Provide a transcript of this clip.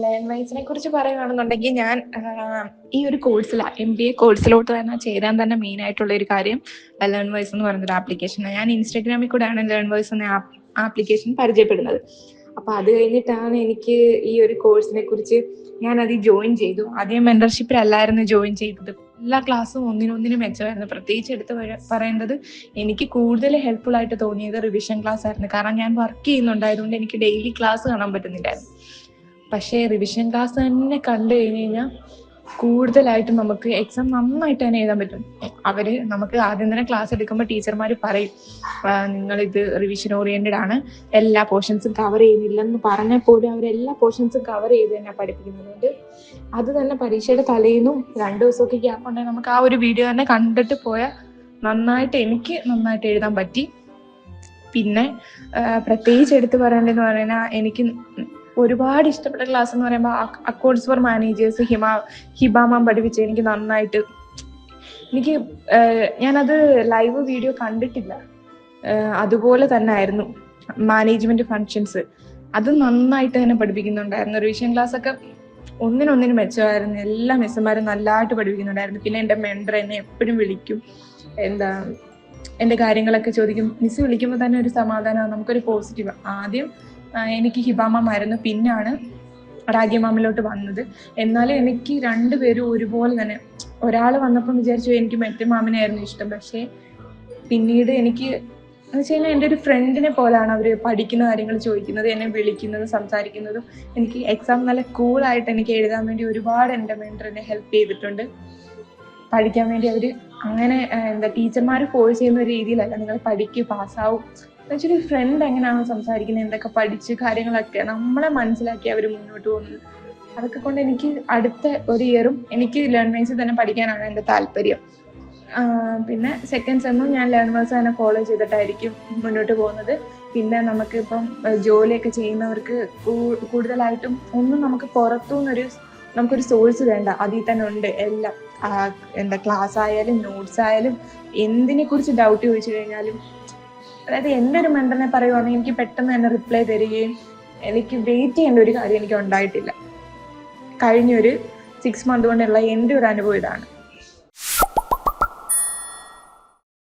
Learn വൈസിനെ കുറിച്ച് പറയുകയാണെന്നുണ്ടെങ്കിൽ ഞാൻ ഈ ഒരു കോഴ്സിൽ എം ബി എ കോഴ്സിലോട്ട് തന്നെ ചേരാൻ തന്നെ മെയിൻ ആയിട്ടുള്ള ഒരു കാര്യം ലേൺ വൈസ് എന്ന് പറയുന്ന ഒരു ആപ്ലിക്കേഷനാണ് ഞാൻ ഇൻസ്റ്റാഗ്രാമിൽ കൂടെയാണ് ലേൺ വൈസ് എന്ന ആപ്ലിക്കേഷൻ പരിചയപ്പെടുന്നത്. അപ്പൊ അത് കഴിഞ്ഞിട്ടാണ് എനിക്ക് ഈ ഒരു കോഴ്സിനെ കുറിച്ച് ഞാൻ അത് ജോയിൻ ചെയ്തു. ആദ്യം മെന്റർഷിപ്പിലല്ലായിരുന്നു ജോയിൻ ചെയ്തത്. എല്ലാ ക്ലാസ്സും ഒന്നിനൊന്നിനും മെച്ചമായിരുന്നു. പ്രത്യേകിച്ച് എടുത്ത് പറ- പറയേണ്ടത് എനിക്ക് കൂടുതൽ ഹെൽപ്ഫുൾ ആയിട്ട് തോന്നിയത് റിവിഷൻ ക്ലാസ് ആയിരുന്നു. കാരണം ഞാൻ വർക്ക് ചെയ്യുന്നുണ്ടായതുകൊണ്ട് എനിക്ക് ഡെയിലി ക്ലാസ് കാണാൻ പറ്റുന്നില്ലായിരുന്നു. പക്ഷേ റിവിഷൻ ക്ലാസ് തന്നെ കണ്ടു കഴിഞ്ഞ് കഴിഞ്ഞാൽ കൂടുതലായിട്ട് നമുക്ക് എക്സാം നന്നായിട്ട് തന്നെ എഴുതാൻ പറ്റും. അവർ നമുക്ക് ആദ്യം തന്നെ ക്ലാസ് എടുക്കുമ്പോൾ ടീച്ചർമാർ പറയും നിങ്ങൾ ഇത് റിവിഷൻ ഓറിയന്റഡ് ആണ്. എല്ലാ പോർഷൻസും കവർ ചെയ്യുന്നില്ലെന്ന് പറഞ്ഞാൽ പോലും അവർ എല്ലാ പോർഷൻസും കവർ ചെയ്ത് തന്നെ പഠിപ്പിക്കുന്നതുകൊണ്ട് അത് തന്നെ പരീക്ഷയുടെ തലേന്നും രണ്ടു ദിവസമൊക്കെ ഗ്യാപ്പ് ഉണ്ടെങ്കിൽ നമുക്ക് ആ ഒരു വീഡിയോ തന്നെ കണ്ടിട്ട് പോയാൽ നന്നായിട്ട് എനിക്ക് നന്നായിട്ട് എഴുതാൻ പറ്റി. പിന്നെ പ്രത്യേകിച്ച് എടുത്തു പറയേണ്ടതെന്ന് പറഞ്ഞാൽ എനിക്ക് ഒരുപാട് ഇഷ്ടപ്പെട്ട ക്ലാസ് എന്ന് പറയുമ്പോൾ accounts for managers Hima Hiba ma'am പഠിപ്പിച്ച് എനിക്ക് നന്നായിട്ട് എനിക്ക് ഞാനത് ലൈവ് വീഡിയോ കണ്ടിട്ടില്ല. അതുപോലെ തന്നെ ആയിരുന്നു മാനേജ്മെന്റ് ഫങ്ഷൻസ് അത് നന്നായിട്ട് തന്നെ പഠിപ്പിക്കുന്നുണ്ടായിരുന്നു. റിവിഷൻ ക്ലാസ് ഒക്കെ ഒന്നിനൊന്നിനും മെച്ചമായിരുന്നു. എല്ലാ മിസ്സുമാരും നല്ലതായിട്ട് പഠിപ്പിക്കുന്നുണ്ടായിരുന്നു. പിന്നെ എന്റെ മെൻഡർ എന്നെ എപ്പോഴും വിളിക്കും. എന്താ എന്റെ കാര്യങ്ങളൊക്കെ ചോദിക്കും. മിസ് വിളിക്കുമ്പോൾ തന്നെ ഒരു സമാധാനമാണ്. നമുക്കൊരു പോസിറ്റീവ് ആദ്യം എനിക്ക് ഹിബാമായിരുന്നു പിന്നാണ് രാജ്യമാമിലോട്ട് മാമിലോട്ട് വന്നത്. എന്നാലും എനിക്ക് രണ്ടുപേരും ഒരുപോലെ തന്നെ. ഒരാൾ വന്നപ്പം വിചാരിച്ചു എനിക്ക് മറ്റേ മാമിനായിരുന്നു ഇഷ്ടം. പക്ഷേ പിന്നീട് എനിക്ക് എന്ന് വെച്ച് കഴിഞ്ഞാൽ എന്റെ ഒരു ഫ്രണ്ടിനെ പോലാണ് അവർ പഠിക്കുന്ന കാര്യങ്ങൾ ചോദിക്കുന്നത് എന്നെ വിളിക്കുന്നതും സംസാരിക്കുന്നതും. എനിക്ക് എക്സാം നല്ല കൂളായിട്ട് എനിക്ക് എഴുതാൻ വേണ്ടി ഒരുപാട് എന്റെ മെന്റർ എന്നെ ഹെൽപ്പ് ചെയ്തിട്ടുണ്ട്. പഠിക്കാൻ വേണ്ടി അവർ അങ്ങനെ എന്താ ടീച്ചർമാർ ഫോഴ്സ് ചെയ്യുന്ന ഒരു രീതിയിലല്ല. നിങ്ങൾ പഠിക്കുക പാസ്സാവും ഒരു ഫ്രണ്ട് എങ്ങനെയാണോ സംസാരിക്കുന്നത് എന്തൊക്കെ പഠിച്ച് കാര്യങ്ങളൊക്കെ നമ്മളെ മനസ്സിലാക്കി അവർ മുന്നോട്ട് പോകുന്നത്. അതൊക്കെ കൊണ്ട് എനിക്ക് അടുത്ത ഒരു ഇയറും എനിക്ക് ലേൺമേഴ്സിൽ തന്നെ പഠിക്കാനാണ് എന്റെ താല്പര്യം. പിന്നെ സെക്കൻഡ് സെമ്മും ഞാൻ ലേൺമേഴ്സ് തന്നെ ഫോളോ ചെയ്തിട്ടായിരിക്കും മുന്നോട്ട് പോകുന്നത്. പിന്നെ നമുക്കിപ്പം ജോലിയൊക്കെ ചെയ്യുന്നവർക്ക് കൂടുതലായിട്ടും ഒന്നും നമുക്ക് പുറത്തുനിന്നൊരു നമുക്കൊരു സോഴ്സ് വേണ്ട. അതിൽ തന്നെ ഉണ്ട് എല്ലാം. എന്താ ക്ലാസ് ആയാലും നോട്ട്സ് ആയാലും എന്തിനെ കുറിച്ച് ഡൗട്ട് ചോദിച്ചു കഴിഞ്ഞാലും അതായത് എന്റെ ഒരു പറയുവാണെങ്കിൽ എനിക്ക് പെട്ടെന്ന് തന്നെ റിപ്ലൈ തരികയും എനിക്ക് വെയിറ്റ് ചെയ്യേണ്ട ഒരു കാര്യം എനിക്ക് ഉണ്ടായിട്ടില്ല. കഴിഞ്ഞൊരു സിക്സ് മന്ത് കൊണ്ടുള്ള എന്റെ ഒരു അനുഭവം ഇതാണ്.